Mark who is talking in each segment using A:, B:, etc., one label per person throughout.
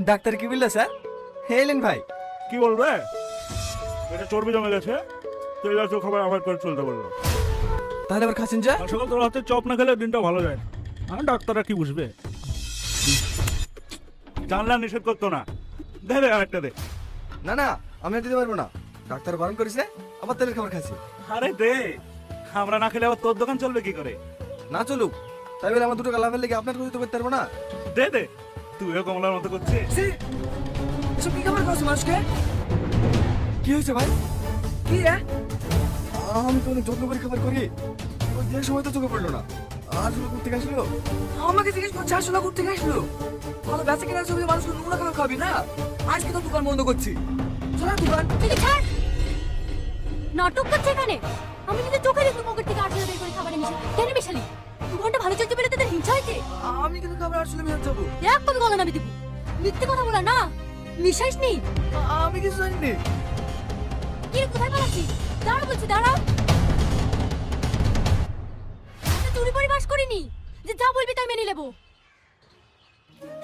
A: Doctor কি বলল sir? এলেন ভাই।
B: কি বলবে? এটা চর্বি জমে গেছে। তেল জাতীয় খাবার অ্যাভয়েড করে চলতে বলল।
A: তাহলে আবার খাচ্ছেন যা
B: আসলে তোর হাতে চপ না খেলে দিনটা ভালো যায় না। আর ডাক্তাররা কি বুঝবে? জানলা নিষেধ করতো না। দে দে আরেকটা দে।
A: না না আমি আর দিতে পারব না। ডাক্তার বারণ করেছে আবার তেলের খাবার খাচ্ছি।
B: আরে দে আমরা না খেলে আবার তোর দোকান চলবে কি করে?
A: না চলুক। তাই বলে আমার দুটো লাভের লেগে আপনার কথা তো করতে পারব না।
B: দে দে। তুইও কমলার মতো করছিস?
C: এসব কি খাবার খাওয়াছো মানুষকে?
A: কি হয়েছে ভাই?
C: কি রে?
A: আমি তো অনেক যত্ন করে খাবার করি। ওই দেওয়ার সময় তো চোখে পড়ল না। শুরু করতে আসলো?
C: আমাকে জিজ্ঞেস করছে আসলে করতে গেছিল ভালো বেঁচে কেনার ছবি মানুষ নোংরা খাবার খাবি না? আজকে তো দোকান বন্ধ করছি। চলা দোকান।
D: থেকে ছাড়? নাটক করছে এখানে? আমি কিন্তু চোখে দেখি পকেট থেকে আটশো বের করে খাবার এনেছি। কেন মেশালি? দু ঘণ্টা ভালো চলতে পেরে
C: আমি কিন্তু খাবার আসলে মেয়ে যাব
D: এক কবি গলা নামে দিব। মিথ্যে কথা বলা না। নিঃশ্বাস নেই
C: আমি কিছু জানি না।
D: কি কোথায় পালাচ্ছিস? দাঁড়া বলছি দাঁড়াও চুরি করে বাস করিনি। যে যা বলবি তাই মেনে নেব।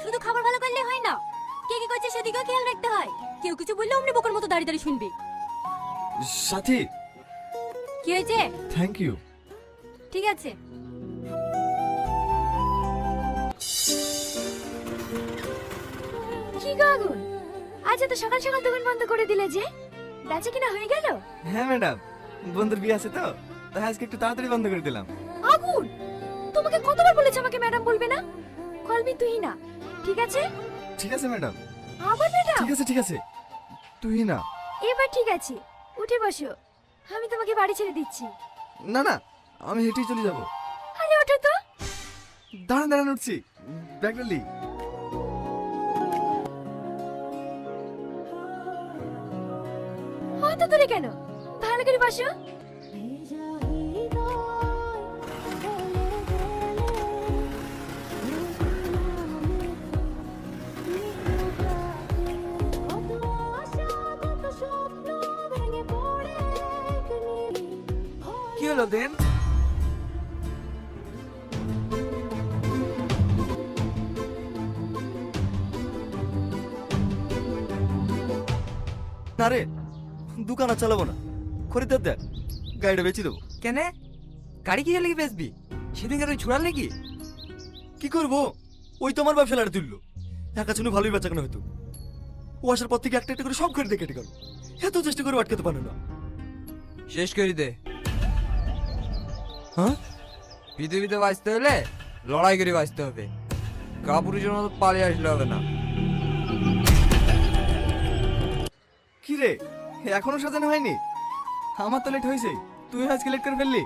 D: শুধু খাবার ভালো করলে হয় না। কে কি করছে সেদিকেও খেয়াল রাখতে হয়। কেউ কিছু বললে অমনি বোকার মতো দাঁড়িয়ে দাঁড়িয়ে শুনবি।
A: সাথী।
D: কি হয়েছে?
A: থ্যাংক ইউ
D: ঠিক আছে। কি গো আগুন? আজ এত সকাল সকাল দোকান বন্ধ করে দিলে যে? বেচা কিনা হয়ে গেল?
A: হ্যাঁ ম্যাডাম। বন্ধুর বিয়ে আছে তো তাই আজকে একটু তাড়াতাড়ি বন্ধ করে দিলাম।
D: আগুন? তোমাকে কতবার বলেছি আমাকে ম্যাডাম বলবে না? কলমি তুই না। ঠিক আছে?
A: ঠিক আছে ম্যাডাম।
D: আবার ম্যাডাম?
A: ঠিক আছে ঠিক আছে। তুই না।
D: এবার ঠিক আছে। উঠে বসো। আমি তোমাকে বাড়ি ছেড়ে দিচ্ছি।
A: না না আমি হেঁটেই চলে যাব।
D: আরে ওঠো তো।
A: দাঁড়ান দাঁড়ান উঠছি। ব্যাগটা
D: অত দূরে কেন? ভালো করে বসো।
C: কি হলো দেন?
A: দোকান আর চালাবো না। খরিদ্দার দেখ গাড়িটা বেচে দেবো।
C: কেনে? গাড়ি কি লেগে বেচবি? সেদিন ওই ছুড়াল নাকি?
A: কি করব? ওই তোমার ব্যবসা লাড়ে তুললো। একা শুনে ভালোই বেচা কেন হতো ও আসার পর থেকে একটা একটা করে সব খরিদে কেটে গেল। এত চেষ্টা করে আটকাতে পারল না।
C: শেষ করে দে।
A: হ্যাঁ?
C: পৃথিবীতে বাঁচতে হলে লড়াই করে বাঁচতে হবে। কাপুরুষের মতো পালিয়ে আসলে হবে না।
A: কি রে? এখনও সাজানো হয়নি? আমার তো লেট হয়েছে। তুই আজকে লেট করে ফেললি?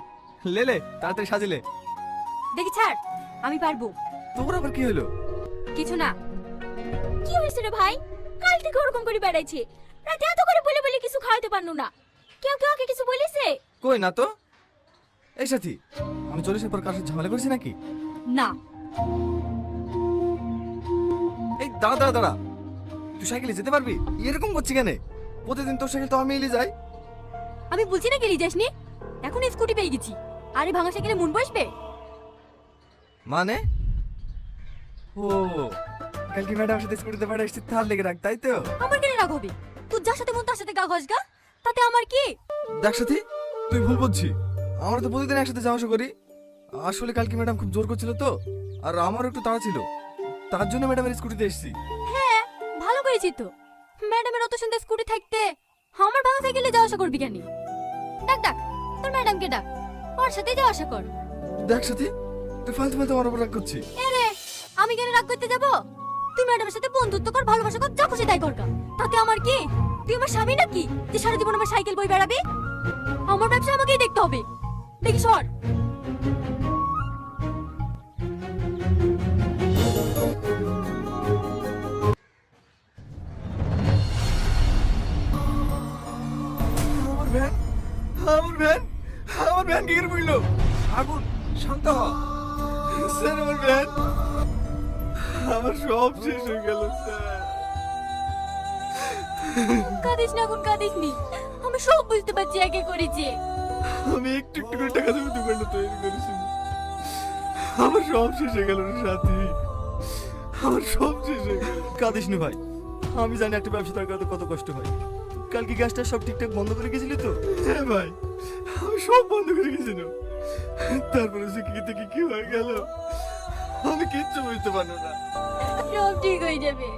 A: লে লে তাড়াতাড়ি সাজিলে।
D: দেখি ছাড় আমি পারব।
A: তোর আবার কি হলো?
D: কিছু না। কি হয়েছে রে ভাই? কাল থেকে ওরকম করে বেড়াইছে। রাতে এত করে বলে বলে কিছু খাওয়াতে পারল না। কেউ কেউ ওকে কিছু বলেছে?
A: কই না তো? এই সাথী আমি চলে পর কার সাথে ঝামেলা করছি নাকি?
D: না।
A: এই দাঁড়া দাঁড়া দাঁড়া। তুই সাইকেলে যেতে পারবি? এরকম করছি কেন? প্রতিদিন তোর সাইকেল তো আমি এলে যাই।
D: আমি বলছি না গেলি যাসনি? এখন স্কুটি পেয়ে গেছি। আরে ভাঙা সাইকেলে মন বসবে?
A: মানে? ও কালকে ম্যাডাম সাথে স্কুটিতে পাঠা এসেছি তার লেগে রাখ তাই তো?
D: আমার কেন রাগ হবে? তুই যার সাথে মন তার সাথে গা ঘষ গা তাতে আমার কি?
A: দেখ সাথী তুই ভুল বুঝছি। আমরা তো প্রতিদিন একসাথে যাওয়া আসা করি। আসলে কালকে ম্যাডাম খুব জোর করছিল তো আর আমারও একটু তাড়া ছিল। তার জন্য ম্যাডামের স্কুটিতে এসেছি।
D: হ্যাঁ ভালো করেছি তো। ম্যাডামের অত সুন্দর স্কুটি থাকতে আমার ভাঙা সাইকেলে যাওয়া আসা করবি কেন? ডাক ডাক তোর ম্যাডামকে ডাক। ওর সাথে যাওয়া আসা কর।
A: দেখ সাথী তুই ফালতু ফালতু আমার উপর রাগ করছি
D: এ রে আমি কেন রাগ করতে যাব? তুই ম্যাডামের সাথে বন্ধুত্ব কর ভালোবাসা কর যা খুশি তাই কর গা। তাতে আমার কি? তুই আমার স্বামী নাকি? যে সারা জীবন আমার সাইকেল বই বেড়াবি? আমার ব্যবসা আমাকেই দেখতে হবে। দেখি সর।
A: ভ্যান কি করে পড়ল।
C: আগুন শান্ত হ।
A: স্যার আমার ভ্যান আমার সব শেষ হয়ে গেল স্যার।
D: কাঁদিস না এখন কাঁদিস নি। আমি সব বুঝতে পারছি আগে করেছি।
A: আমি একটু একটু করে টাকা দেবো দোকানটা তৈরি করেছি। আমার সব শেষ হয়ে গেল সাথী। আমার সব শেষ হয়ে গেল। কাঁদিস নি ভাই। আমি জানি একটা ব্যবসা তার কাছে কত কষ্ট হয়। কালকে গ্যাসটা সব ঠিকঠাক বন্ধ করে গেছিলি তো? হ্যাঁ ভাই। সব বন্ধ করে গেছিল। তারপরে সে কি থেকে কি হয়ে গেল? আমি কিচ্ছু বুঝতে পারল না।
D: সব ঠিক হয়ে যাবে।